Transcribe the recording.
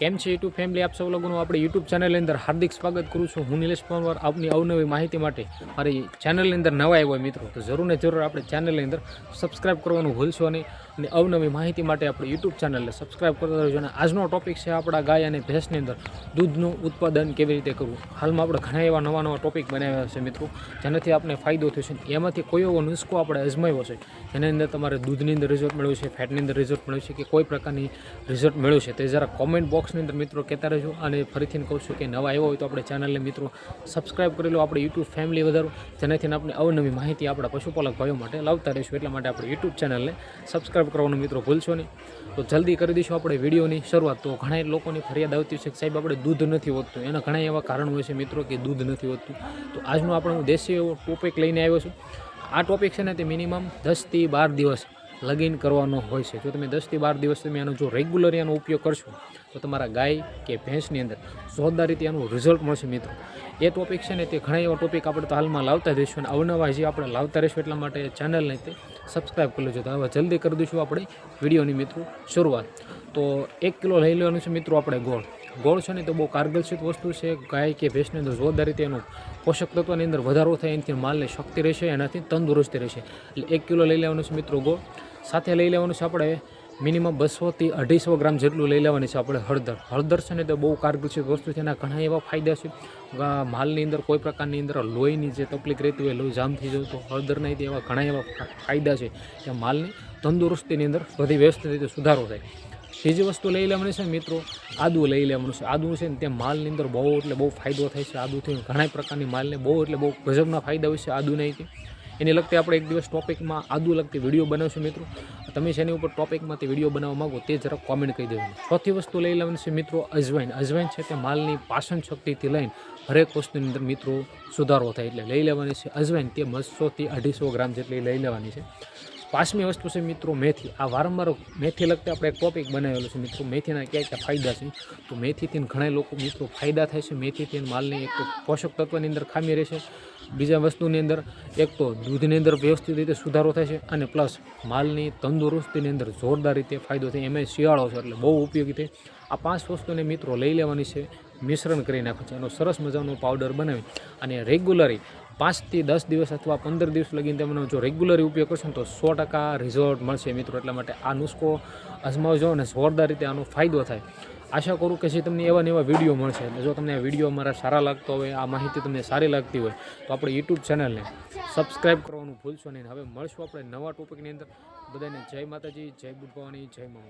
કેમ છે YouTube family? આપ સૌ લોકોનું આપણે યુટ્યુબ ચેનલની અંદર હાર્દિક સ્વાગત કરું છું. હું નિલેશ પંવાર આપની અવનવી માહિતી માટે મારી ચેનલની અંદર નવા આવ્યા હોય મિત્રો, તો જરૂર ને જરૂર આપણે ચેનલની અંદર સબસ્ક્રાઇબ કરવાનું ભૂલશો નહીં અને અવનવી માહિતી માટે આપણે યુટ્યુબ ચેનલને સબસ્ક્રાઇબ કરતા રહેજો. અને આજનો ટોપિક છે આપણા ગાય અને ભેંસની અંદર દૂધનું ઉત્પાદન કેવી રીતે કરવું? હાલમાં આપણે ઘણા એવા નવા નવા ટોપિક બનાવ્યા છે મિત્રો, જેનાથી આપણે ફાયદો થયો છે એમાંથી કોઈ એવો નુસ્ખો આપણે અજમાવ્યો છે, જેની અંદર તમારે દૂધની અંદર રિઝલ્ટ મળ્યું છે ફેટની અંદર રિઝલ્ટ મળ્યું છે કે કોઈ પ્રકારની રિઝલ્ટ મળ્યું છે, તે જરા કોમેન્ટ બોક્સની અંદર મિત્રો કહેતા રહેજો અને ફરીથી કહું છું કે નવા આવ્યો હોય તો આપણે ચેનલને મિત્રો સબસ્ક્રાઇબ કરી લો, આપણે યુટ્યુબ ફેમિલી વધારો, જેનાથી આપણે અવનવી માહિતી આપણા પશુપાલક ભાઈઓ માટે લાવતા રહીશું. એટલા માટે આપણે યુટ્યુબ ચેનલને સબસ્ક્રાઇબ કરવાનું મિત્રો ભૂલશો નહીં. તો જલ્દી કરી દઈશું આપણે વિડીયોની શરૂઆત. તો ઘણા લોકોની ફરિયાદ આવતી છે કે સાહેબ, આપણે દૂધ નથી હોતું. એના ઘણા એવા કારણ હોય છે મિત્રો કે દૂધ નથી હોતું. તો આજનો આપણે હું દેશી એવો ટોપિક લઈને આવ્યો છું. આ ટોપિક છે ને તે મિનિમમ દસથી બાર દિવસ લગીન કરવાનો હોય છે. જો તમે દસથી બાર દિવસ તમે આનો જો રેગ્યુલર આનો ઉપયોગ કરશો, તો તમારા ગાય કે ભેંસની અંદર જોરદાર રીતે આનું રિઝલ્ટ મળશે મિત્રો. એ ટોપિક છે ને તે ઘણા એવા ટોપિક આપણે તો હાલમાં લાવતા રહીશું અને અવનવા જે આપણે લાવતા રહીશું એટલા માટે ચેનલને તે સબસ્ક્રાઈબ કરી લેજો. તો હવે જલ્દી કરી દઈશું આપણે વિડીયોની મિત્રો શરૂઆત. તો એક કિલો લઈ લેવાનું છે મિત્રો આપણે ગોળ. ગોળ છે ને તો બહુ કારગરસિત વસ્તુ છે. ગાય કે ભેંસની અંદર જોરદાર રીતે એનું પોષક તત્વની અંદર વધારો થાય એનાથી માલને શક્તિ રહેશે, એનાથી તંદુરસ્તી રહેશે. એટલે એક કિલો લઈ લેવાનું છે મિત્રો ગોળ. સાથે લઈ લેવાનું છે આપણે મિનિમમ બસોથી અઢીસો ગ્રામ જેટલું લઈ લેવાની છે આપણે હળદર. હળદર છે ને તો બહુ કારગરસિત વસ્તુ છે એના ઘણા એવા ફાયદા છે. માલની અંદર કોઈ પ્રકારની અંદર લોહીની જે તકલીફ રહેતી હોય, લોહી જામ થઈ જવું તો હળદરના રીતે એવા ઘણા એવા ફાયદા છે કે માલની તંદુરસ્તીની અંદર બધી વ્યવસ્થિત રીતે સુધારો થાય. ત્રીજી વસ્તુ લઈ લેવાની છે મિત્રો, આદુ લઈ લેવાનું છે. આદુ છે ને તે માલની અંદર બહુ એટલે બહુ ફાયદો થાય છે. આદુથી ઘણા પ્રકારની માલને બહુ એટલે બહુ ગજબના ફાયદા હોય છે આદુ રીતે એની લગતી આપણે એક દિવસ ટોપિકમાં આદુ લગતી વીડિયો બનાવશું મિત્રો. તમે જેની ઉપર ટોપિકમાં તે વીડિયો બનાવવા માગો તે જરાક કોમેન્ટ કહી દેવાનું ચોથી વસ્તુ લઈ લેવાની છે મિત્રો અજવાઈન અજવાઈન છે તે માલની પાચન શક્તિથી લઈને હરેક વસ્તુની અંદર મિત્રો સુધારો થાય એટલે લઈ લેવાની છે અજવાઈન તે બસોથી અઢીસો ગ્રામ જેટલી લઈ લેવાની છે. પાંચમી વસ્તુ છે મિત્રો મેથી. આ વારંવાર મેથી લગતા આપણે એક ટોપિક બનાવેલો છે. મિત્રો, મેથીના ક્યાં ક્યાં ફાયદા છે? તો મેથીથી ઘણા લોકો, મિત્રો, ફાયદા થાય છે. મેથીથી માલની એક પોષક તત્વની અંદર ખામી રહેશે બીજા વસ્તુની અંદર એક તો દૂધની અંદર વ્યવસ્થિત રીતે સુધારો થાય છે અને પ્લસ માલની તંદુરસ્તીની અંદર જોરદાર રીતે ફાયદો થાય. એમાં શિયાળો છે એટલે બહુ ઉપયોગી થાય. આ પાંચ વસ્તુને મિત્રો લઈ લેવાની છે. મિશ્રણ કરી નાખો છે. એનો સરસ મજાનો પાવડર બનાવી અને રેગ્યુલરી પાંચથી દસ દિવસ અથવા પંદર દિવસ લગીને તમે જો રેગ્યુલર ઉપયોગ કરશો ને તો સો ટકા રિઝલ્ટ મળશે મિત્રો. એટલા માટે આ નુસ્ખો અજમાવજો અને જોરદાર રીતે આનો ફાયદો થાય. આશા કરું કે જે તમને એવા ને એવા વીડિયો મળશે. અને જો તમને આ વીડિયો મારા સારા લાગતો હોય, આ માહિતી તમને સારી લાગતી હોય, તો આપણે યુટ્યુબ ચેનલને સબસ્ક્રાઈબ કરવાનું ભૂલશો નહીં. હવે મળશું આપણે નવા ટોપિકની અંદર. બધાને જય માતાજી, જય બુટ ભવાની જય મા